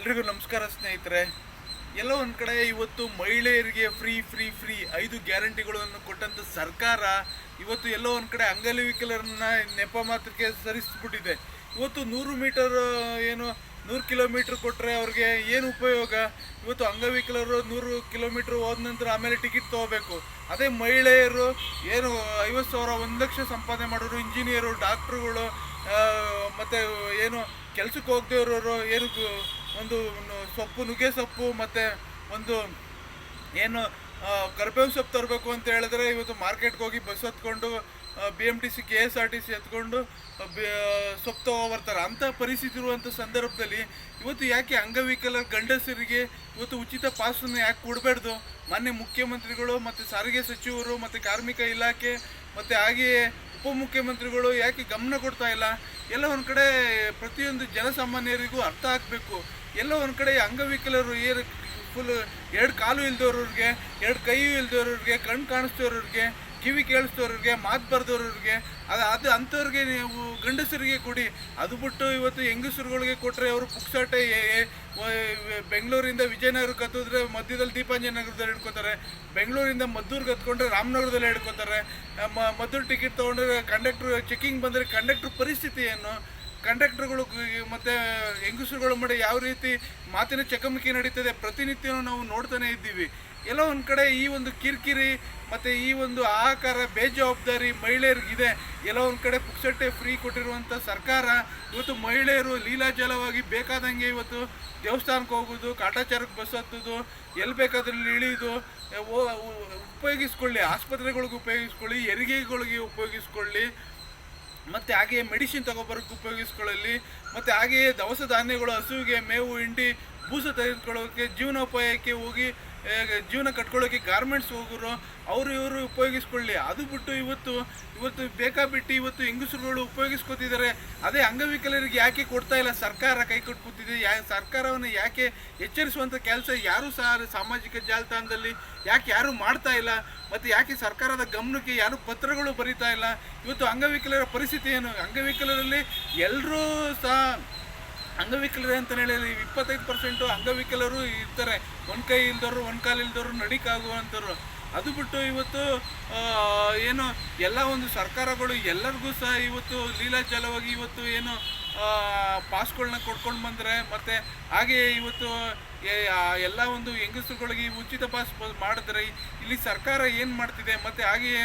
ಎಲ್ರಿಗೂ ನಮಸ್ಕಾರ ಸ್ನೇಹಿತರೆ. ಎಲ್ಲೋ ಒಂದು ಕಡೆ ಇವತ್ತು ಮಹಿಳೆಯರಿಗೆ ಫ್ರೀ ಫ್ರೀ ಫ್ರೀ ಐದು ಗ್ಯಾರಂಟಿಗಳನ್ನು ಕೊಟ್ಟಂಥ ಸರ್ಕಾರ ಇವತ್ತು ಎಲ್ಲೋ ಒಂದು ಕಡೆ ಅಂಗವಿಕಲರನ್ನ ನೆಪ ಮಾತ್ರಕ್ಕೆ ಸರಿಸ್ಬಿಟ್ಟಿದೆ. ಇವತ್ತು ನೂರು ಮೀಟರ್, ಏನು, ನೂರು ಕಿಲೋಮೀಟ್ರ್ ಕೊಟ್ಟರೆ ಅವ್ರಿಗೆ ಏನು ಉಪಯೋಗ? ಇವತ್ತು ಅಂಗವಿಕಲರು ನೂರು ಕಿಲೋಮೀಟ್ರ್ ಹೋದ ನಂತರ ಆಮೇಲೆ ಟಿಕೆಟ್ ತೊಗೋಬೇಕು. ಅದೇ ಮಹಿಳೆಯರು ಏನು ಐವತ್ತು ಸಾವಿರ, ಒಂದು ಲಕ್ಷ ಸಂಪಾದನೆ ಮಾಡೋರು ಇಂಜಿನಿಯರು ಡಾಕ್ಟ್ರುಗಳು ಮತ್ತು, ಏನು, ಕೆಲಸಕ್ಕೆ ಹೋಗದೆ ಇರೋರು ಏನು ಒಂದು ಸೊಪ್ಪು, ನುಗ್ಗೆ ಸೊಪ್ಪು, ಮತ್ತು ಒಂದು ಏನು ಕರ್ಬೇವು ಸೊಪ್ಪು ತರಬೇಕು ಅಂತ ಹೇಳಿದ್ರೆ ಇವತ್ತು ಮಾರ್ಕೆಟ್ಗೆ ಹೋಗಿ ಬಸ್ ಹತ್ಕೊಂಡು B M T C K S R T C ಎತ್ಕೊಂಡು ಸೊಪ್ಪು ತಗೊಬರ್ತಾರೆ. ಅಂಥ ಪರಿಸ್ಥಿತಿ ಇರುವಂಥ ಸಂದರ್ಭದಲ್ಲಿ ಇವತ್ತು ಯಾಕೆ ಅಂಗವಿಕಲ ಗಂಡಸರಿಗೆ ಇವತ್ತು ಉಚಿತ ಪಾಸನ್ನು ಯಾಕೆ ಕೊಡಬಾರ್ದು? ಮಾನ್ಯ ಮುಖ್ಯಮಂತ್ರಿಗಳು ಮತ್ತು ಸಾರಿಗೆ ಸಚಿವರು ಮತ್ತು ಕಾರ್ಮಿಕ ಇಲಾಖೆ ಮತ್ತು ಹಾಗೆಯೇ ಉಪಮುಖ್ಯಮಂತ್ರಿಗಳು ಯಾಕೆ ಗಮನ ಕೊಡ್ತಾ ಇಲ್ಲ? ಎಲ್ಲ ಒಂದು ಕಡೆ ಪ್ರತಿಯೊಂದು ಜನಸಾಮಾನ್ಯರಿಗೂ ಅರ್ಥ ಆಗಬೇಕು. ಎಲ್ಲ ಒಂದು ಕಡೆ ಅಂಗವಿಕಲರು ಏನು ಫುಲ್ ಎರಡು ಕಾಲು ಇಲ್ದವ್ರಿಗೆ ಎರಡು ಕೈ ಇಲ್ದವ್ರಿಗೆ ಕಣ್ಣು ಕಾಣಿಸ್ದವ್ರಿಗೆ ಕಿವಿ ಕೇಳಿಸ್ತವ್ರಿಗೆ ಮಾತು ಬರೆದವ್ರಿಗೆ ಅದು ಅದು ಅಂಥವ್ರಿಗೆ ನೀವು ಗಂಡಸರಿಗೆ ಕೊಡಿ. ಅದು ಬಿಟ್ಟು ಇವತ್ತು ಹೆಂಗಸರುಗಳಿಗೆ ಕೊಟ್ಟರೆ ಅವರು ಪುಕ್ಸಾಟೆ ಬೆಂಗಳೂರಿಂದ ವಿಜಯನಗರಕ್ಕೆ ಹತ್ತಿದ್ರೆ ಮಧ್ಯದಲ್ಲಿ ದೀಪಾಂಜನ ನಗರದಲ್ಲಿ ಹಿಡ್ಕೊತಾರೆ. ಬೆಂಗಳೂರಿಂದ ಮದ್ದೂರ್ಗೆ ಹತ್ಕೊಂಡ್ರೆ ರಾಮನಗರದಲ್ಲಿ ಹಿಡ್ಕೊತಾರೆ. ಮದ್ದೂರು ಟಿಕೆಟ್ ತೊಗೊಂಡ್ರೆ ಕಂಡಕ್ಟ್ರ್ ಚೆಕಿಂಗ್ ಬಂದರೆ ಕಂಡಕ್ಟ್ರ್ ಪರಿಸ್ಥಿತಿ ಏನು ಕಂಡಕ್ಟರ್ಗಳು ಮತ್ತು ಹೆಂಗಸರುಗಳ ಮಾಡಿ ಯಾವ ರೀತಿ ಮಾತಿನ ಚಕಮಕಿ ನಡೀತದೆ ಪ್ರತಿನಿತ್ಯನೂ ನಾವು ನೋಡ್ತಾನೆ ಇದ್ದೀವಿ. ಎಲ್ಲೋ ಒಂದು ಕಡೆ ಈ ಒಂದು ಕಿರಿಕಿರಿ ಮತ್ತು ಈ ಒಂದು ಆಹಾಕಾರ ಬೇಜವಾಬ್ದಾರಿ ಮಹಿಳೆಯರಿಗಿದೆ. ಎಲ್ಲೋ ಒಂದು ಕಡೆ ಪುಕ್ಸಟ್ಟೆ ಫ್ರೀ ಕೊಟ್ಟಿರುವಂಥ ಸರ್ಕಾರ ಇವತ್ತು ಮಹಿಳೆಯರು ಲೀಲಾಜಲವಾಗಿ ಬೇಕಾದಂಗೆ ಇವತ್ತು ದೇವಸ್ಥಾನಕ್ಕೆ ಹೋಗೋದು, ಕಾಟಾಚಾರಕ್ಕೆ ಬಸ್ ಹತ್ತೋದು ಎಲ್ಲಿ ಬೇಕಾದ್ರಲ್ಲಿ ಇಳಿದು ಓ- ಉಪಯೋಗಿಸ್ಕೊಳ್ಳಿ, ಆಸ್ಪತ್ರೆಗಳಿಗೆ ಉಪಯೋಗಿಸ್ಕೊಳ್ಳಿ, ಹೆರಿಗೆಗಳಿಗೆ ಉಪಯೋಗಿಸ್ಕೊಳ್ಳಿ, ಮತ್ತು ಹಾಗೆಯೇ ಮೆಡಿಸಿನ್ ತಗೊಬರೋಕ್ಕೆ ಉಪಯೋಗಿಸ್ಕೊಳ್ಳಲಿ, ಮತ್ತು ಹಾಗೆಯೇ ದವಸ ಧಾನ್ಯಗಳು, ಹಸುವಿಗೆ ಮೇವು, ಹಿಂಡಿ ಬೂಸ ತೆಗೆದುಕೊಳ್ಳೋಕ್ಕೆ ಜೀವನೋಪಾಯಕ್ಕೆ ಹೋಗಿ ಜೀವನ ಕಟ್ಕೊಳ್ಳೋಕೆ ಗಾರ್ಮೆಂಟ್ಸ್ ಹೋಗೋರು, ಅವರು ಇವರು ಉಪಯೋಗಿಸ್ಕೊಳ್ಳಿ. ಅದು ಬಿಟ್ಟು ಇವತ್ತು ಇವತ್ತು ಬೇಕಾಬಿಟ್ಟು ಇವತ್ತು ಹೆಂಗಸರುಗಳು ಉಪಯೋಗಿಸ್ಕೊತಿದ್ದಾರೆ ಅದೇ ಅಂಗವಿಕಲರಿಗೆ ಯಾಕೆ ಕೊಡ್ತಾ ಇಲ್ಲ? ಸರ್ಕಾರ ಕೈ ಕೊಟ್ಟು ಕೂತಿದೆ ಯಾ, ಸರ್ಕಾರವನ್ನು ಯಾಕೆ ಎಚ್ಚರಿಸುವಂಥ ಕೆಲಸ ಯಾರೂ ಸಹ ಸಾಮಾಜಿಕ ಜಾಲತಾಣದಲ್ಲಿ ಯಾಕೆ ಯಾರೂ ಮಾಡ್ತಾ ಇಲ್ಲ? ಮತ್ತು ಯಾಕೆ ಸರ್ಕಾರದ ಗಮನಕ್ಕೆ ಯಾರು ಪತ್ರಗಳು ಬರೀತಾ ಇಲ್ಲ? ಇವತ್ತು ಅಂಗವಿಕಲರ ಪರಿಸ್ಥಿತಿ ಏನು? ಅಂಗವಿಕಲರಲ್ಲಿ ಎಲ್ಲರೂ ಸಹ ಅಂಗವಿಕಲರೇ ಅಂತ ಹೇಳಿ ಇಪ್ಪತ್ತೈದು ಪರ್ಸೆಂಟು ಅಂಗವಿಕಲರು ಇರ್ತಾರೆ. ಒಂದು ಕೈ ಇಲ್ದವರು ಒಂದು ಕಾಲು ಇಲ್ದವರು ನಡಿಕಾಗುವಂಥವ್ರು. ಅದು ಬಿಟ್ಟು ಇವತ್ತು ಏನು, ಎಲ್ಲ ಒಂದು ಸರ್ಕಾರಗಳು ಎಲ್ಲರಿಗೂ ಸಹ ಇವತ್ತು ಲೀಲಾಜಲವಾಗಿ ಇವತ್ತು ಏನು ಪಾಸ್ಗಳನ್ನ ಕೊಡ್ಕೊಂಡು ಬಂದರೆ, ಮತ್ತು ಹಾಗೆಯೇ ಇವತ್ತು ಎಲ್ಲ ಒಂದು ಹೆಂಗಸರುಗಳಿಗೆ ಉಚಿತ ಪಾಸ್ ಮಾಡಿದ್ರೆ ಇಲ್ಲಿ ಸರ್ಕಾರ ಏನು ಮಾಡ್ತಿದೆ, ಮತ್ತು ಹಾಗೆಯೇ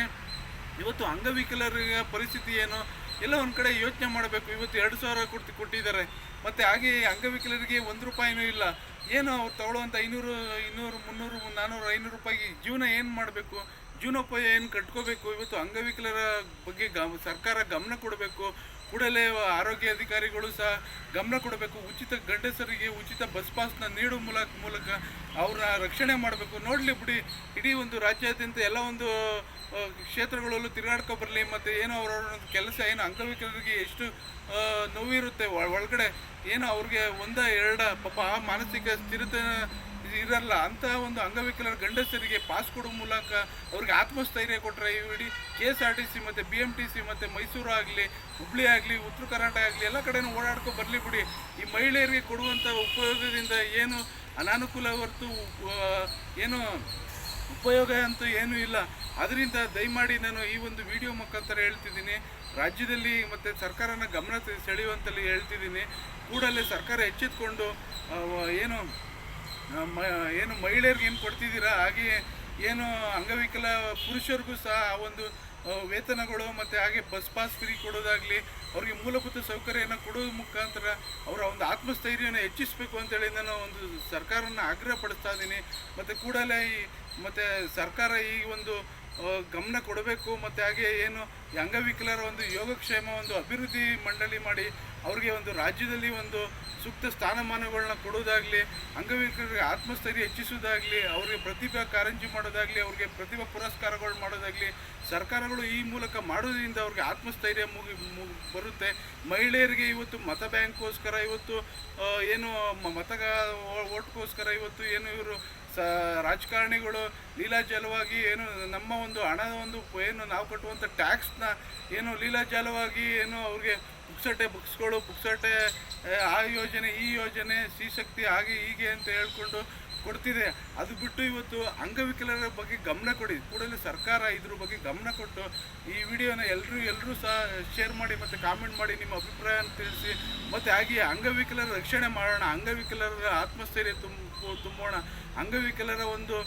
ಇವತ್ತು ಅಂಗವಿಕಲರ ಪರಿಸ್ಥಿತಿ ಏನು ಎಲ್ಲ ಒಂದು ಕಡೆ ಯೋಚನೆ ಮಾಡಬೇಕು. ಇವತ್ತು ಎರಡು ಸಾವಿರ ಕೊಡ್ತಿ ಕೊಟ್ಟಿದ್ದಾರೆ. ಮತ್ತು ಹಾಗೆ ಅಂಗವಿಕಲರಿಗೆ ಒಂದು ರೂಪಾಯಿನೂ ಇಲ್ಲ. ಏನು ಅವ್ರು ತಗೊಳ್ಳುವಂಥ ಐನೂರು, ಇನ್ನೂರು, ಮುನ್ನೂರು ನಾನ್ನೂರು ಐನೂರು ರೂಪಾಯಿಗೆ ಜೀವನ ಏನು ಮಾಡಬೇಕು? ಜೀವನೋಪಾಯ ಏನು ಕಟ್ಕೋಬೇಕು? ಇವತ್ತು ಅಂಗವಿಕಲರ ಬಗ್ಗೆ ಗಮ ಸರ್ಕಾರ ಗಮನ ಕೊಡಬೇಕು. ಕೂಡಲೇ ಆರೋಗ್ಯ ಅಧಿಕಾರಿಗಳು ಸಹ ಗಮನ ಕೊಡಬೇಕು. ಉಚಿತ ಗಂಡಸರಿಗೆ ಉಚಿತ ಬಸ್ ಪಾಸ್ನ ನೀಡುವ ಮೂಲಕ ಮೂಲಕ ಅವ್ರನ್ನ ರಕ್ಷಣೆ ಮಾಡಬೇಕು. ನೋಡಲಿ ಬಿಡಿ, ಇಡೀ ಒಂದು ರಾಜ್ಯಾದ್ಯಂತ ಎಲ್ಲ ಒಂದು ಕ್ಷೇತ್ರಗಳಲ್ಲೂ ತಿರುಗಾಡ್ಕೊ ಬರಲಿ, ಮತ್ತು ಏನೋ ಅವರ ಕೆಲಸ, ಏನು ಅಂಗವಿಕಲರಿಗೆ ಎಷ್ಟು ನೋವಿರುತ್ತೆ ಒಳ- ಒಳಗಡೆ ಏನೋ ಅವ್ರಿಗೆ ಒಂದ, ಎರಡ, ಪಾಪ ಆ ಮಾನಸಿಕ ಸ್ಥಿರತೆ ಇರಲ್ಲ ಅಂತಹ ಒಂದು ಅಂಗವಿಕಲರ ಗಂಡಸರಿಗೆ ಪಾಸ್ ಕೊಡುವ ಮೂಲಕ ಅವ್ರಿಗೆ ಆತ್ಮಸ್ಥೈರ್ಯ ಕೊಟ್ಟರೆ ಇಡೀ K S R T C ಮತ್ತು ಬಿ ಎಂ ಟಿ ಸಿ ಮತ್ತು ಮೈಸೂರು ಆಗಲಿ, ಹುಬ್ಳಿ ಆಗಲಿ, ಉತ್ತರ ಕರ್ನಾಟಕ ಆಗಲಿ, ಎಲ್ಲ ಕಡೆನೂ ಓಡಾಡ್ಕೊ ಬರಲಿ ಬಿಡಿ. ಈ ಮಹಿಳೆಯರಿಗೆ ಕೊಡುವಂಥ ಉಪಯೋಗದಿಂದ ಏನು ಅನಾನುಕೂಲ ಹೊರತು ಏನು ಉಪಯೋಗ ಅಂತೂ ಏನೂ ಇಲ್ಲ. ಅದರಿಂದ ದಯಮಾಡಿ ನಾನು ಈ ಒಂದು ವಿಡಿಯೋ ಮುಖಾಂತರ ಹೇಳ್ತಿದ್ದೀನಿ. ರಾಜ್ಯದಲ್ಲಿ ಮತ್ತು ಸರ್ಕಾರನ ಗಮನ ಸೆಳೆಯುವಂತಲ್ಲಿ ಹೇಳ್ತಿದ್ದೀನಿ. ಕೂಡಲೇ ಸರ್ಕಾರ ಎಚ್ಚೆತ್ಕೊಂಡು ಏನು ಮ ಏನು ಮಹಿಳೆಯರಿಗೆ ಏನು ಕೊಡ್ತಿದ್ದೀರಾ? ಹಾಗೆಯೇ ಏನು ಅಂಗವಿಕಲ ಪುರುಷರಿಗೂ ಸಹ ಆ ಒಂದು ವೇತನಗಳು ಮತ್ತು ಹಾಗೆ ಬಸ್ ಪಾಸ್ ಫ್ರೀ ಕೊಡೋದಾಗಲಿ, ಅವ್ರಿಗೆ ಮೂಲಭೂತ ಸೌಕರ್ಯನ ಕೊಡೋದ್ರ ಮುಖಾಂತರ ಅವರ ಒಂದು ಆತ್ಮಸ್ಥೈರ್ಯನ ಹೆಚ್ಚಿಸಬೇಕು ಅಂತೇಳಿ ನಾನು ಒಂದು ಸರ್ಕಾರವನ್ನು ಆಗ್ರಹ ಪಡಿಸ್ತಾ ಇದ್ದೀನಿ. ಮತ್ತು ಕೂಡಲೇ ಈ, ಮತ್ತು ಸರ್ಕಾರ ಈ ಒಂದು ಗಮನ ಕೊಡಬೇಕು ಮತ್ತು ಹಾಗೆ ಏನು ಅಂಗವಿಕಲರ ಒಂದು ಯೋಗಕ್ಷೇಮ, ಒಂದು ಅಭಿವೃದ್ಧಿ ಮಂಡಳಿ ಮಾಡಿ ಅವ್ರಿಗೆ ಒಂದು ರಾಜ್ಯದಲ್ಲಿ ಒಂದು ಸೂಕ್ತ ಸ್ಥಾನಮಾನಗಳನ್ನ ಕೊಡೋದಾಗಲಿ, ಅಂಗವಿಕಲರಿಗೆ ಆತ್ಮಸ್ಥೈರ್ಯ ಹೆಚ್ಚಿಸೋದಾಗಲಿ, ಅವ್ರಿಗೆ ಪ್ರತಿಭಾ ಕಾರಂಜಿ ಮಾಡೋದಾಗಲಿ, ಅವ್ರಿಗೆ ಪ್ರತಿಭಾ ಪುರಸ್ಕಾರಗಳು ಮಾಡೋದಾಗಲಿ, ಸರ್ಕಾರಗಳು ಈ ಮೂಲಕ ಮಾಡೋದ್ರಿಂದ ಅವ್ರಿಗೆ ಆತ್ಮಸ್ಥೈರ್ಯ ಮುಗಿ ಬರುತ್ತೆ. ಮಹಿಳೆಯರಿಗೆ ಇವತ್ತು ಮತ ಬ್ಯಾಂಕ್ಗೋಸ್ಕರ, ಇವತ್ತು ಏನು ಮತಗ ಮತ ಓಟ್ಗೋಸ್ಕರ ಇವತ್ತು ಏನು ಇವರು ಸ ರಾಜಕಾರಣಿಗಳು ಲೀಲಾಜಾಲವಾಗಿ ಏನು ನಮ್ಮ ಒಂದು ಹಣದ ಒಂದು ಏನು ನಾವು ಕಟ್ಟುವಂಥ ಟ್ಯಾಕ್ಸ್ನ ಏನು ಲೀಲಾಜಾಲವಾಗಿ ಏನು ಅವ್ರಿಗೆ ಪುಕ್ಸಟ್ಟೆ ಬುಕ್ಸ್ಗಳು ಪುಕ್ಸಟ್ಟೆ ಆ, ಯೋಜನೆ ಈ ಯೋಜನೆ ಶಕ್ತಿ ಹಾಗೆ ಹೀಗೆ ಅಂತ ಹೇಳ್ಕೊಂಡು ಕೊಡ್ತಿದೆ. ಅದು ಬಿಟ್ಟು ಇವತ್ತು ಅಂಗವಿಕಲರ ಬಗ್ಗೆ ಗಮನ ಕೊಡಿ. ಕೂಡಲೇ ಸರ್ಕಾರ ಇದ್ರ ಬಗ್ಗೆ ಗಮನ ಕೊಟ್ಟು ಈ ವಿಡಿಯೋನ ಎಲ್ಲರೂ ಎಲ್ಲರೂ ಸಹ ಶೇರ್ ಮಾಡಿ ಮತ್ತು ಕಾಮೆಂಟ್ ಮಾಡಿ ನಿಮ್ಮ ಅಭಿಪ್ರಾಯನ ತಿಳಿಸಿ. ಮತ್ತು ಹಾಗೆ ಅಂಗವಿಕಲರ ರಕ್ಷಣೆ ಮಾಡೋಣ. ಅಂಗವಿಕಲರ ಆತ್ಮಸ್ಥೈರ್ಯ ತುಂಬ, ತುಂಬೋಣ. ಅಂಗವಿಕಲರ ಒಂದು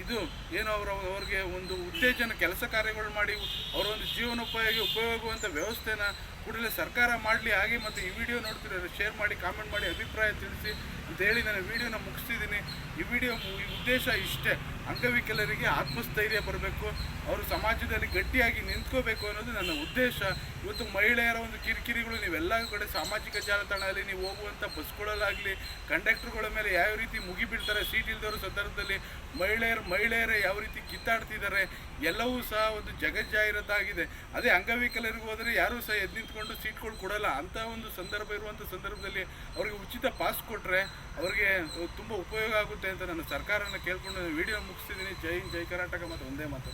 ಇದು ಏನು ಅವರು ಅವ್ರಿಗೆ ಒಂದು ಉತ್ತೇಜನ ಕೆಲಸ ಕಾರ್ಯಗಳು ಮಾಡಿ ಅವರೊಂದು ಜೀವನೋಪಾಯಕ್ಕೆ ಉಪಯೋಗವಂಥ ವ್ಯವಸ್ಥೆನ ಕೂಡಲೇ ಸರ್ಕಾರ ಮಾಡಲಿ ಹಾಗೆ ಮತ್ತು ಈ ವಿಡಿಯೋ ನೋಡ್ತಿರೋರು ಶೇರ್ ಮಾಡಿ ಕಾಮೆಂಟ್ ಮಾಡಿ, ಅಭಿಪ್ರಾಯ ತಿಳಿಸಿ ಅಂತ ಹೇಳಿ ನಾನು ವಿಡಿಯೋನ ಮುಗಿಸ್ತಿದ್ದೀನಿ. ಈ ವಿಡಿಯೋ ಈ ಉದ್ದೇಶ ಇಷ್ಟೇ. ಅಂಗವಿಕಲರಿಗೆ ಆತ್ಮಸ್ಥೈರ್ಯ ಬರಬೇಕು, ಅವರು ಸಮಾಜದಲ್ಲಿ ಗಟ್ಟಿಯಾಗಿ ನಿಂತ್ಕೋಬೇಕು ಅನ್ನೋದು ನನ್ನ ಉದ್ದೇಶ. ಇವತ್ತು ಮಹಿಳೆಯರ ಒಂದು ಕಿರಿಕಿರಿಗಳು ನೀವೆಲ್ಲ ಕಡೆ ಸಾಮಾಜಿಕ ಜಾಲತಾಣದಲ್ಲಿ ನೀವು ಹೋಗುವಂಥ ಬಸ್ಗಳಲ್ಲಾಗಲಿ, ಕಂಡಕ್ಟರ್ಗಳ ಮೇಲೆ ಯಾವ ರೀತಿ ಮುಗಿಬಿಡ್ತಾರೆ ಸೀಟ್ ಇಲ್ದವರು ಸಂದರ್ಭದಲ್ಲಿ ಮಹಿಳೆಯರು, ಮಹಿಳೆಯರೇ ಯಾವ ರೀತಿ ಕಿತ್ತಾಡ್ತಿದ್ದಾರೆ, ಎಲ್ಲವೂ ಸಹ ಒಂದು ಜಗಜ್ಜಾಹಿರದಾಗಿದೆ ಅದೇ ಅಂಗವಿಕಲರಿಗೆ ಹೋದರೆ ಯಾರೂ ಸಹ ಎದ್ದು ನಿಂತ್ಕೊಂಡು ಸೀಟ್ಗಳು ಕೊಡಲ್ಲ. ಅಂಥ ಒಂದು ಸಂದರ್ಭ ಇರುವಂಥ ಸಂದರ್ಭದಲ್ಲಿ ಅವರಿಗೆ ಉಚಿತ ಪಾಸ್ ಕೊಟ್ಟರೆ ಅವರಿಗೆ ತುಂಬ ಉಪಯೋಗ ಆಗುತ್ತೆ ಅಂತ ನಾನು ಸರ್ಕಾರನ ಕೇಳ್ಕೊಂಡು ವಿಡಿಯೋ ಮುಗಿಸ್ತಿದ್ದೀನಿ ಜೈ ಹಿಂದ್, ಜೈ ಕರ್ನಾಟಕ ಮತ್ತು ಒಂದೇ ಮಾತು.